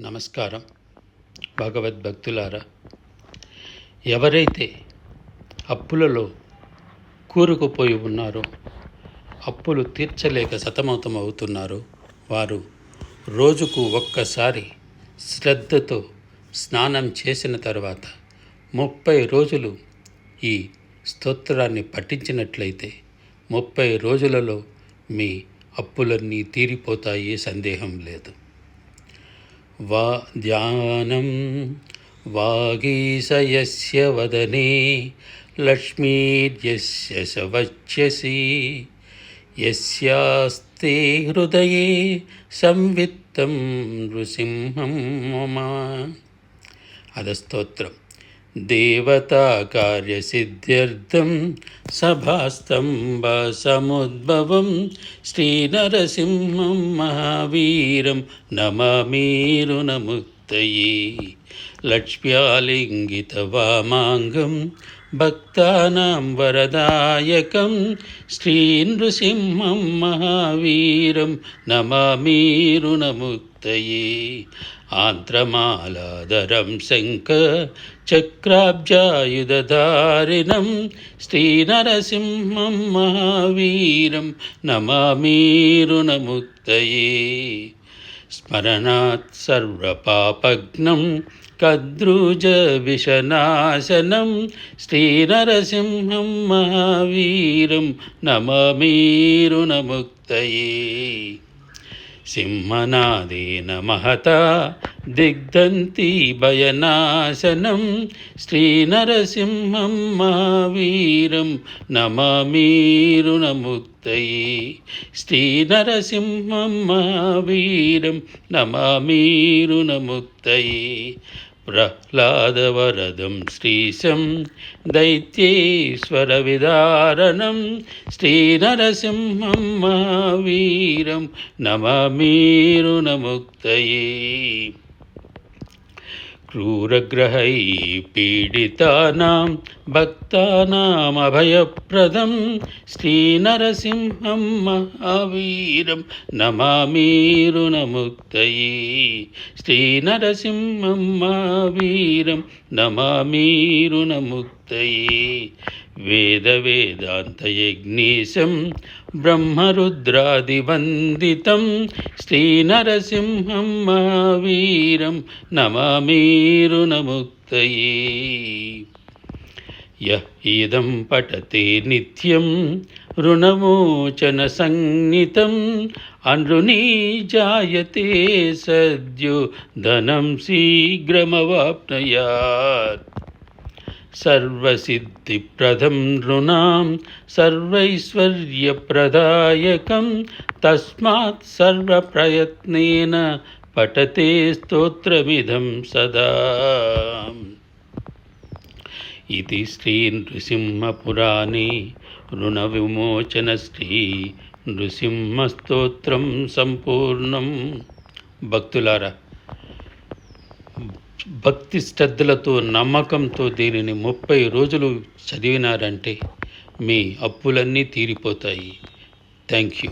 నమస్కారం. భగవద్భక్తులారా ఎవరైతే అప్పులలో కూరుకుపోయి ఉన్నారో అప్పులు తీర్చలేక సతమతం అవుతున్నారో వారు రోజుకు ఒక్కసారి శ్రద్ధతో స్నానం చేసిన తర్వాత ముప్పై రోజులు ఈ స్తోత్రాన్ని పఠించినట్లయితే ముప్పై రోజులలో మీ అప్పులన్నీ తీరిపోతాయి సందేహం లేదు. వా ధ్యానం వాగీశయస్య వదనే లక్ష్మీర్యస్య సవచ్యసి యస్యాస్తే హృదయే సంవిత్తం నృసింహం మమ అదస్తోత్రం దేవతాకార్యసిద్ధ్యర్థం సభాస్తంభ సముద్భవం శ్రీనరసింహం మహావీరం నమమీరునముక్తయే లక్ష్మ్యాలింగితవామాంగం பக்தானாம் வரதாயகம். ஸ்ரீ நிருசிம்மம் மகாவீரம். நமாமீருணமுக்தையே ஆந்திரமாலாதரம் சங்க. சக்கராப்ஜாயுததாரிணம் ஸ்ரீநரசிம்மம் மகாவீரம். நமாமீருணமுக்தையே ஸ்மரணாத் சர்வபாபக்னம் విషనాశనం శ్రీనరసింహం మహావీరం నమమీరునముక్తయే. సింహనాదేన మహతా దిగ్ధంతి భయనాశనం శ్రీనరసింహం మహావీరం నమమీరునముక్తయే. శ్రీనరసింహం మహావీరం నమమీరునముక్తయే. ప్రహ్లాదవరదం శ్రీశం దైత్యేశ్వరవిదారణం శ్రీనరసింహం మహావీరం నమమీరునముక్తయే క్రూరగ్రహై పీడితానాం భక్తానామభయప్రదం శ్రీనరసింహం మహావీరం నమామీరునముక్తయే శ్రీనరసింహం మహావీరం నమామీరునముక్తయే వేదవేదాంతయజ్ఞీశం బ్రహ్మరుద్రాదివందితం శ్రీనరసింహం మహావీరం నమమీరునముక్తయే యః ఇదం పఠతే నిత్యం రుణమోచన సంజ్ఞితం అనృణీ జాయతే సద్యో ధనం శీఘ్రమవాప్నయాత్ సర్వసిద్ధిప్రదం నృణాం సర్వైశ్వర్యప్రదాయకం తస్మాత్ సర్వప్రయత్నేన పఠతే స్తోత్రమిదం సదా ఇది శ్రీ నృసింహపురాణే రుణవిమోచన శ్రీ నృసింహస్తోత్రం సంపూర్ణం భక్తులారా భక్తి శ్రద్ధలతో నమ్మకంతో దీనిని ముప్పై రోజులు చదివినారంటే మీ అప్పులన్నీ తీరిపోతాయి. Thank you.